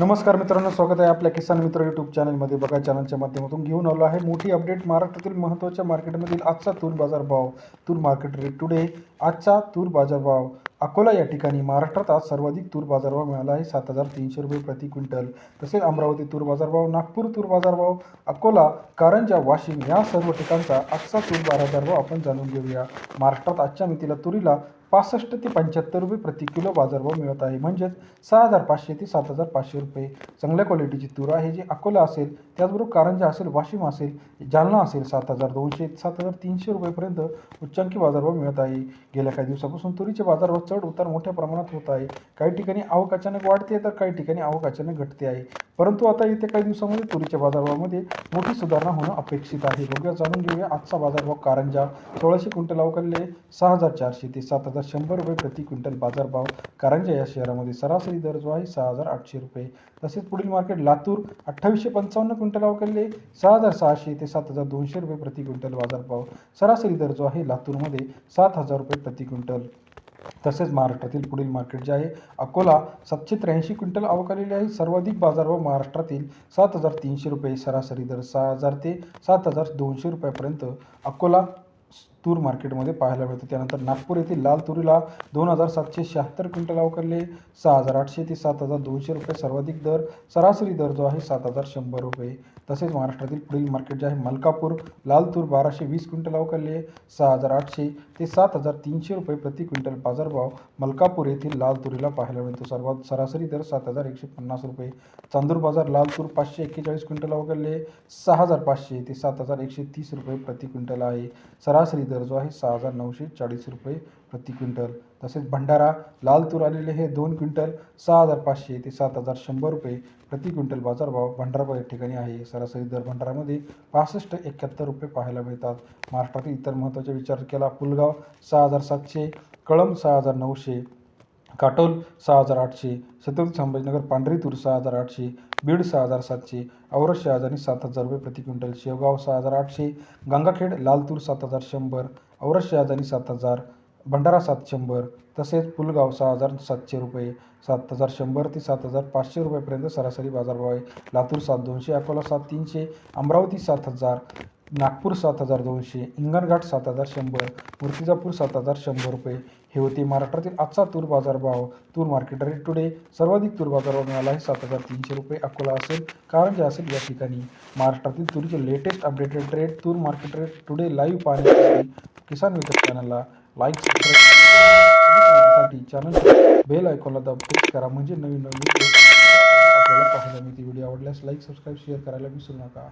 नमस्कार मित्रांनो स्वागत आहे आपल्या किसान मित्र यूट्यूब चॅनलमध्ये बघा चॅनलच्या माध्यमातून घेऊन आलो आहे. मोठी अपडेट महाराष्ट्रातील महत्त्वाच्या मार्केटमधील आजचा तूर बाजारभाव तूर मार्केट रेट टुडे आजचा तूर बाजारभाव अकोला या ठिकाणी महाराष्ट्रात आज सर्वाधिक तूर बाजारभाव मिळाला आहे सात हजार तीनशे रुपये प्रति क्विंटल. तसेच अमरावती तूर बाजारभाव नागपूर तूर बाजारभाव अकोला कारंजा वाशिम या सर्व ठिकाणचा आजचा तूर बाजारभाव आपण जाणून घेऊया. महाराष्ट्रात आजच्या मितीला तुरीला पासष्ट ते पंच्याहत्तर रुपये प्रति किलो बाजारभाव मिळत आहे. म्हणजेच सहा हजार पाचशे ते सात हजार पाचशे रुपये. चांगल्या क्वालिटीची तूर आहे जी अकोला असेल त्याचबरोबर कारंजा असेल वाशिम असेल जालना असेल सात हजार दोनशे सात हजार तीनशे रुपयेपर्यंत उच्चांकी बाजारभाव मिळत आहे. गेल्या काही दिवसापासून तुरीचे बाजारभाव चढ उतार मोठ्या प्रमाणात होत आहे. काही ठिकाणी आवक अचानक वाढते तर काही ठिकाणी आवक अचानक घटते आहे. परंतु आता येत्या काही दिवसामध्ये तुरीच्या बाजारभावामध्ये मोठी सुधारणा होणं अपेक्षित आहे. बघूया जाणून घेऊया आजचा बाजारभाव कारंजा. सोळाशे क्विंटल अवकालले सहा हजार चारशे ते सात हजार शंभर रुपये प्रति क्विंटल बाजारभाव कारंजा या शहरामध्ये सरासरी दर जो आहे सहा हजार आठशे रुपये. तसेच पुढील मार्केट लातूर अठ्ठावीसशे पंचावन्न क्विंटल अवकालले सहा हजार सहाशे ते सात हजार दोनशे रुपये प्रति क्विंटल बाजारभाव सरासरी दर जो आहे लातूरमध्ये सात हजार रुपये प्रति क्विंटल. तसेच महाराष्ट्रातील पुढील मार्केट जे आहे अकोला सातशे त्र्याऐंशी क्विंटल आवक आलेली आहे. सर्वाधिक बाजारभाव महाराष्ट्रातील सात हजार तीनशे रुपये सरासरी दर सहा हजार ते सात हजार दोनशे रुपयापर्यंत. अकोला तूर मार्केटमध्ये पाहायला मिळते. त्यानंतर नागपूर येथील लाल तुरीला दोन हजार सातशे शहात्तर क्विंटल अवकारले सहा हजार आठशे ते सात हजार दोनशे रुपये सर्वाधिक दर. सरासरी दर जो आहे सात हजार शंभर रुपये. तसेच महाराष्ट्रातील पुढील मार्केट जे आहे मलकापूर लाल तूर बाराशे वीस क्विंटल अवकारले सहा हजार आठशे ते सात हजार तीनशे रुपये प्रति क्विंटल बाजारभाव मलकापूर येथील लाल तुरीला पाहायला मिळतो. सर्वात सरासरी दर सात हजार एकशे पन्नास रुपये. चांदूर बाजार लाल तूर पाचशे एक्केचाळीस क्विंटल अवकारले सहा हजार पाचशे ते सात हजार एकशे तीस रुपये प्रति क्विंटल आहे. सरासरी दर जो आहे. सहा हजार नऊशे चाळीस रुपये प्रति क्विंटल. तसेच भंडारा लाल तूर आलेले हे दोन क्विंटल सहा हजार पाचशे ते सात हजार शंभर रुपये प्रति क्विंटल बाजारभाव भंडारा या ठिकाणी आहे. सरासरी दर भंडारामध्ये पासष्ट एकाहत्तर रुपये पाहायला मिळतात. महाराष्ट्रातील इतर महत्त्वाचे विचार केला पुलगाव सहा हजार सातशे कळंब सहा हजार नऊशे काटोल सहा हजार आठशे छत्रपती संभाजीनगर पांढरी तूर सहा हजार आठशे बीड सहा हजार सातशे औरत आणि सात हजार रुपये प्रति क्विंटल शेवगाव सहा हजार आठशे गंगाखेड लाल तूर सात हजार शंभर औरत आणि सात हजार भंडारा सात शंभर तसेच पुलगाव सहा हजार सातशे रुपये सात हजार शंभर ते सात हजार पाचशे रुपयेपर्यंत सरासरी बाजारभाव आहे. लातूर सात दोनशे अकोला सात तीनशे अमरावती सात हजार नागपूर सात हजार दोनशे इंगणघाट सात हजार शंभर मूर्तिजापूर सात हजार शंभर रुपये. हे होते महाराष्ट्रातील आजचा तूर बाजारभाव तूर मार्केट रेट टुडे सर्वाधिक तूर बाजारभाव मिळाला आहे सात हजार तीनशे रुपये. अकोला असेल कारंजा असेल या ठिकाणी. महाराष्ट्रातील तुरीचे लेटेस्ट अपडेटेड रेट तूर मार्केट रेट टुडे लाईव्ह पाहण्यासाठी किसान विकास चॅनलला लाईक सबस्क्राईबसाठी चॅनल बेल आयकॉनला दाब क्लिक करा. म्हणजे नवीन नवीन आपल्याला पाहायला मिळते व्हिडिओ आवडल्यास लाईक सबस्क्राईब शेअर करायला विसरू नका.